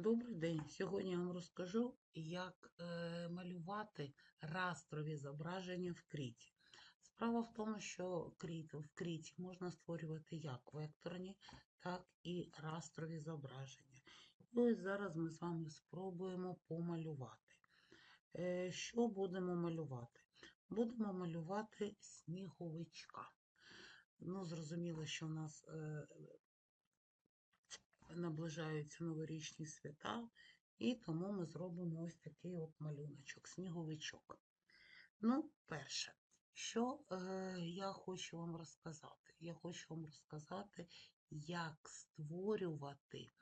Добрий день! Сьогодні я вам розкажу, як е, малювати растрові зображення в кріті. Справа в тому, що в кріті можна створювати як векторні, так і растрові зображення. І ось зараз ми з вами спробуємо помалювати. Е, що будемо малювати? Будемо малювати сніговичка. Ну, зрозуміло, що у нас е, наближаються новорічні свята, і тому ми зробимо ось такий от малюночок, сніговичок. Ну, перше, що е, я хочу вам розказати? Я хочу вам розказати, як створювати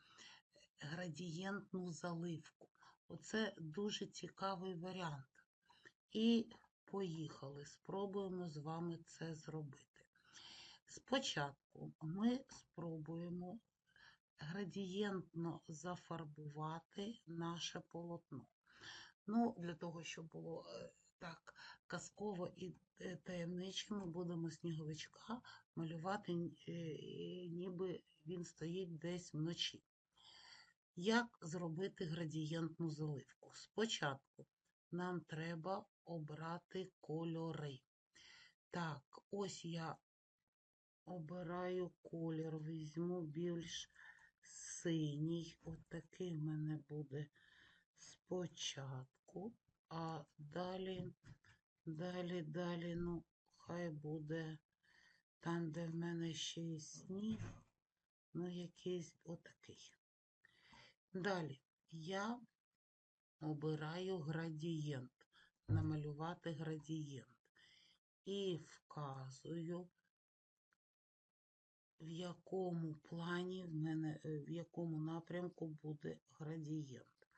градієнтну заливку. Оце дуже цікавий варіант. І поїхали, спробуємо з вами це зробити. Спочатку ми спробуємо градієнтно зафарбувати наше полотно. Ну, Для того, щоб було е, так казково і е, таємниче, ми будемо сніговичка малювати, е, ніби він стоїть десь вночі. Як зробити градієнтну заливку? Спочатку нам треба обрати кольори. Так, ось я обираю колір, візьму більш синій. От в мене буде спочатку, а далі, далі, далі, ну, хай буде там, де в мене ще є сніг, ну, якийсь отакий. Далі я обираю градієнт, намалювати градієнт і вказую в якому плані в мене, в якому напрямку буде градієнт.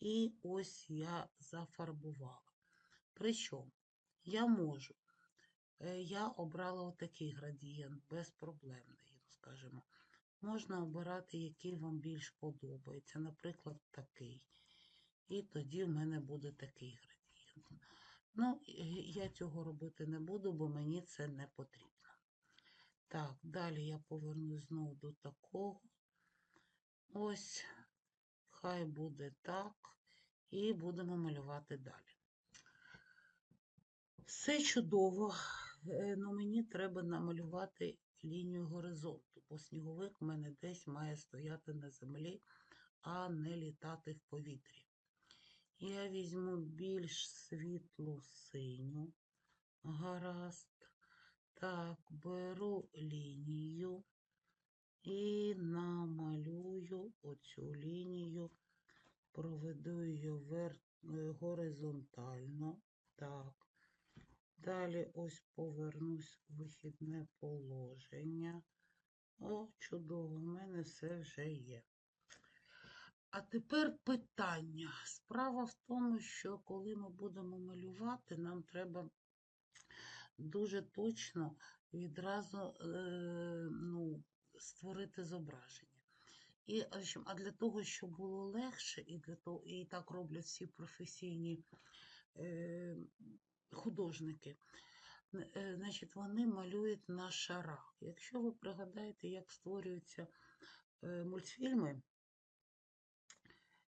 І ось я зафарбувала. Причому я можу, е, я обрала отакий градієнт, безпроблемний, скажімо. Можна обирати, який вам більш подобається, наприклад, такий. І тоді в мене буде такий градієнт. Ну, я цього робити не буду, бо мені це не потрібно. Так, далі я повернусь знову до такого. Ось, хай буде так. І будемо малювати далі. Все чудово, але ну, мені треба намалювати лінію горизонту, бо сніговик в мене десь має стояти на землі, а не літати в повітрі. Я візьму більш світлу синю, гаразд. Так, беру лінію і намалюю оцю лінію, проведу її вер... Е, горизонтально. Так. Далі ось повернусь в вихідне положення. О, чудово, в мене все вже є. А тепер питання. Справа в тому, що коли ми будемо малювати, нам треба дуже точно відразу е, ну, створити зображення. І, А для того, щоб було легше, і для того, і так роблять всі професійні е, художники, е, значить, вони малюють на шарах. Якщо ви пригадаєте, як створюються е, мультфільми,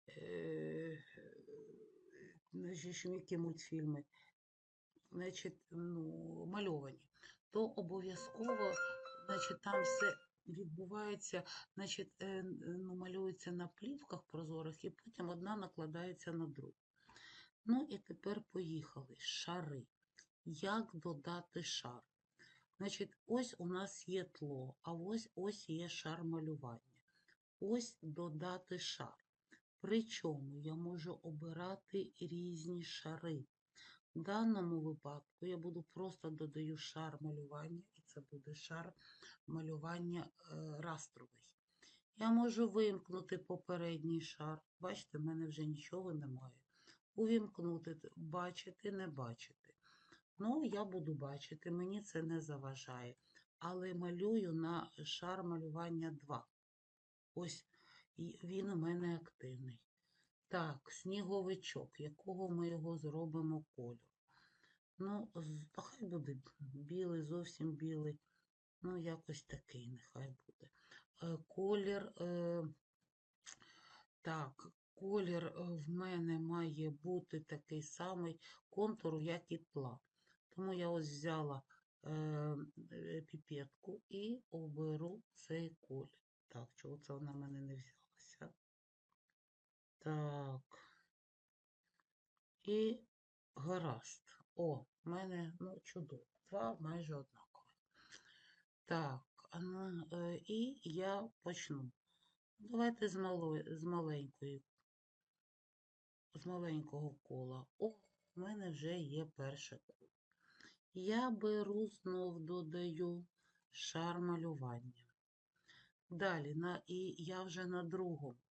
е, значить, які мультфільми, значить, ну, мальовані, то обов'язково значить, там все відбувається, значить, е, ну, малюється на плівках прозорих, і потім одна накладається на другу. Ну і тепер поїхали. Шари. Як додати шар? Значить, ось у нас є тло, а ось ось є шар малювання. Ось додати шар. Причому я можу обирати різні шари. В даному випадку я буду просто додаю шар малювання, і це буде шар малювання е, растровий. Я можу вимкнути попередній шар. Бачите, в мене вже нічого немає. Увімкнути, бачити, не бачити. Ну, я буду бачити, мені це не заважає. Але малюю на шар малювання 2. Ось він у мене активний. Так, сніговичок, якого ми його зробимо кольору. Ну, хай буде білий, зовсім білий. Ну, якось такий нехай буде. Е, колір, е, Так, колір е, в мене має бути такий самий контур, як і тла. Тому я ось взяла піпетку і оберу цей колір. Так, чого це вона в мене не взялася? Так. І гаразд. О, в мене ну, чудово. Два майже однакові. Так, е, і я почну. Давайте з, малої, з маленької, з маленького кола. О, в мене вже є перше коло. Я беру, знов додаю шар малювання. Далі, на, і я вже на другому.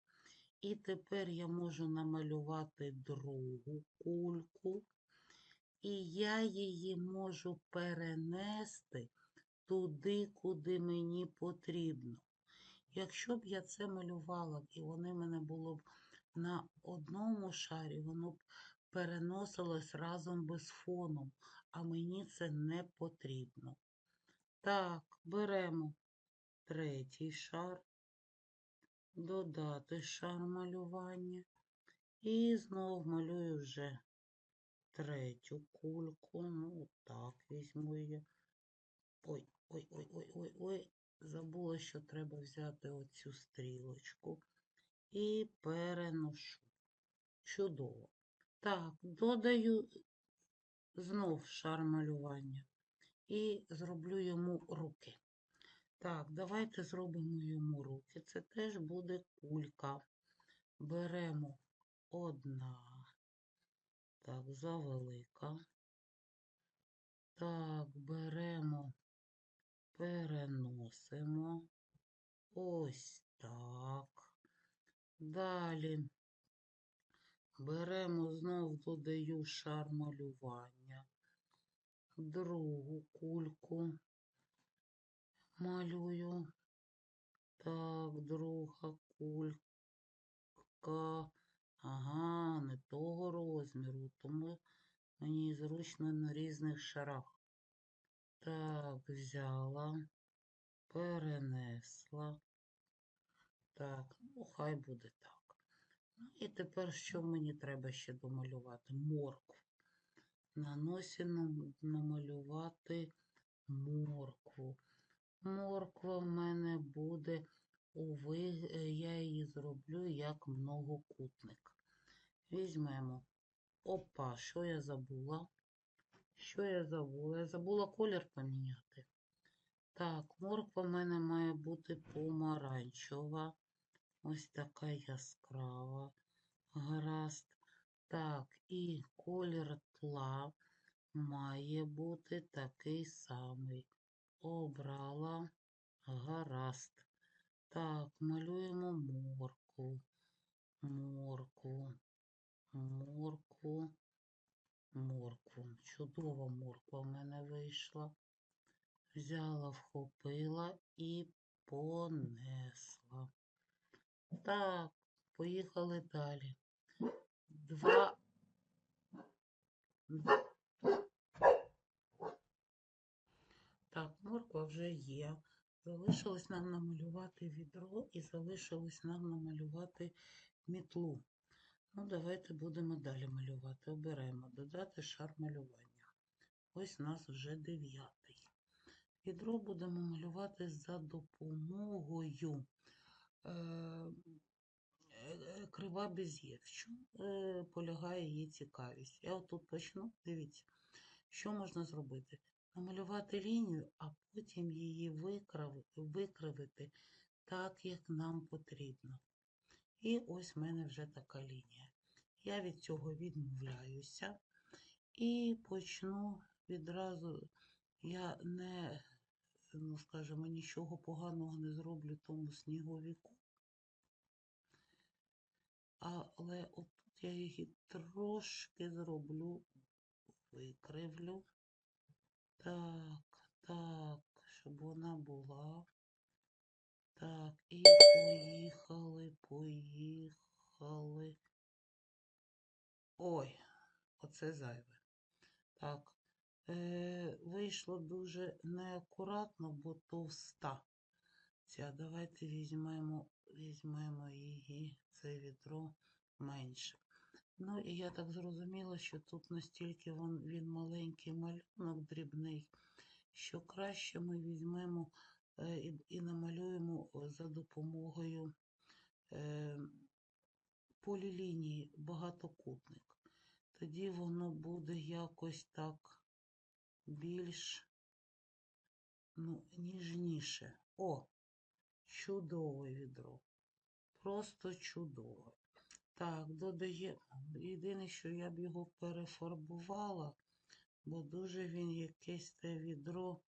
І тепер я можу намалювати другу кульку, і я її можу перенести туди, куди мені потрібно. Якщо б я це малювала, і вони мене було б на одному шарі, воно б переносилось разом без фону, а мені це не потрібно. Так, беремо третій шар, додати шар малювання. І знов малюю вже третю кульку. Ну, так, візьму її. Ой, ой, ой, ой, ой, ой. Забула, що треба взяти оцю стрілочку і переношу. Чудово. Так, додаю знов шар малювання і зроблю йому руки. Так, давайте зробимо йому руки. Це теж буде кулька. Беремо одна. Так, завелика. Так, беремо, переносимо. Ось так. Далі беремо, знов додаю шар малювання. Другу кульку малюю. Так, друга кулька. Ага, не того розміру, тому мені зручно на різних шарах. Так, взяла, перенесла. Так, ну хай буде так. Ну і тепер що мені треба ще домалювати? Моркву. На носі нам- намалювати моркву. Морква в мене буде у ви... е, я її зроблю як многокутник. Візьмемо. Опа, що я забула? Що я забула? Я забула колір поміняти. Так, морква в мене має бути помаранчева. Ось така яскрава. Гаразд. Так, і колір тла має бути такий самий. Обрала. Гаразд. Так, малюємо моркву. Моркву. Моркву. Моркву. Чудова морква в мене вийшла. Взяла, вхопила і понесла. Так, поїхали далі. Два. Так, морква вже є. Залишилось нам намалювати відро і залишилось нам намалювати мітлу. Ну, давайте будемо далі малювати. Оберемо, додати шар малювання. Ось у нас вже дев'ятий. Відро будемо малювати за допомогою е, е, крива без'є. В чому е, полягає її цікавість? Я отут почну. Дивіться, що можна зробити? Намалювати лінію, а потім її викривити так, як нам потрібно. І ось в мене вже така лінія. Я від цього відмовляюся і почну відразу. Я не, ну скажімо, нічого поганого не зроблю тому сніговіку. Але отут я її трошки зроблю, викривлю. Так, так, щоб вона була. Так, і поїхали, поїхали. Ой, оце зайве. Так, е, вийшло дуже неакуратно, бо товста ця. Давайте візьмемо, візьмемо її, це відро менше. Ну, і я так зрозуміла, що тут настільки він, він маленький малюнок дрібний, що краще ми візьмемо і, і намалюємо за допомогою е, полілінії багатокутник. Тоді воно буде якось так більш ну, ніжніше. О, чудове відро. Просто чудове. Так, додає. Єдине, що я б його перефарбувала, бо дуже він якесь те відро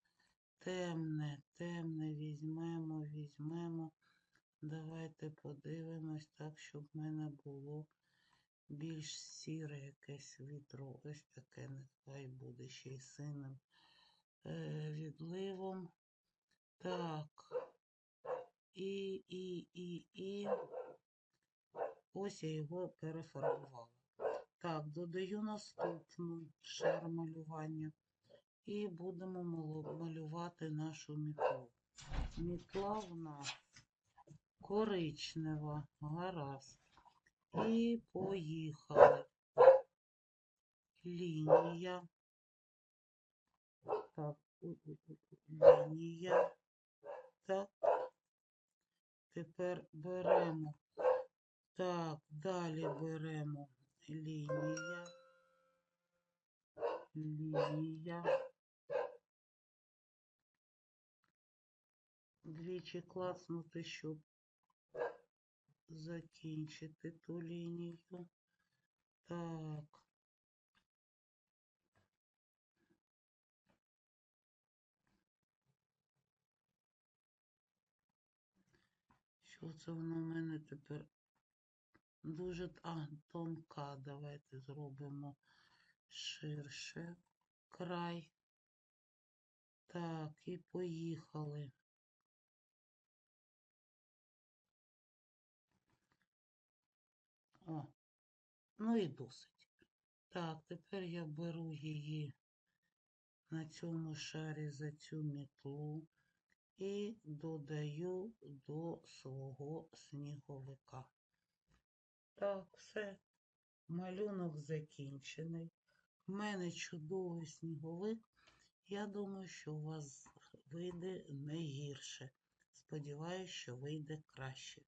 темне, темне візьмемо, візьмемо. Давайте подивимось так, щоб в мене було більш сіре якесь відро. Ось таке нехай буде ще й синим е, відливом. Так. І, і, і, і. Ось я його перефарбувала. Так, додаю наступну шар малювання. І будемо малювати нашу мітлу. Мітла в нас коричнева, гаразд. І поїхали. Лінія. Так, лінія. Так. Тепер беремо. Так, далі беремо лінія. Лінія. Двічі клацнути, щоб закінчити ту лінію. Так. Що це воно в мене тепер дуже тонка. Давайте зробимо ширше край. Так, і поїхали. О, ну і досить. Так, тепер я беру її на цьому шарі за цю мітлу і додаю до свого сніговика. Так, все. Малюнок закінчений. У мене чудовий сніговик. Я думаю, що у вас вийде не гірше. Сподіваюсь, що вийде краще.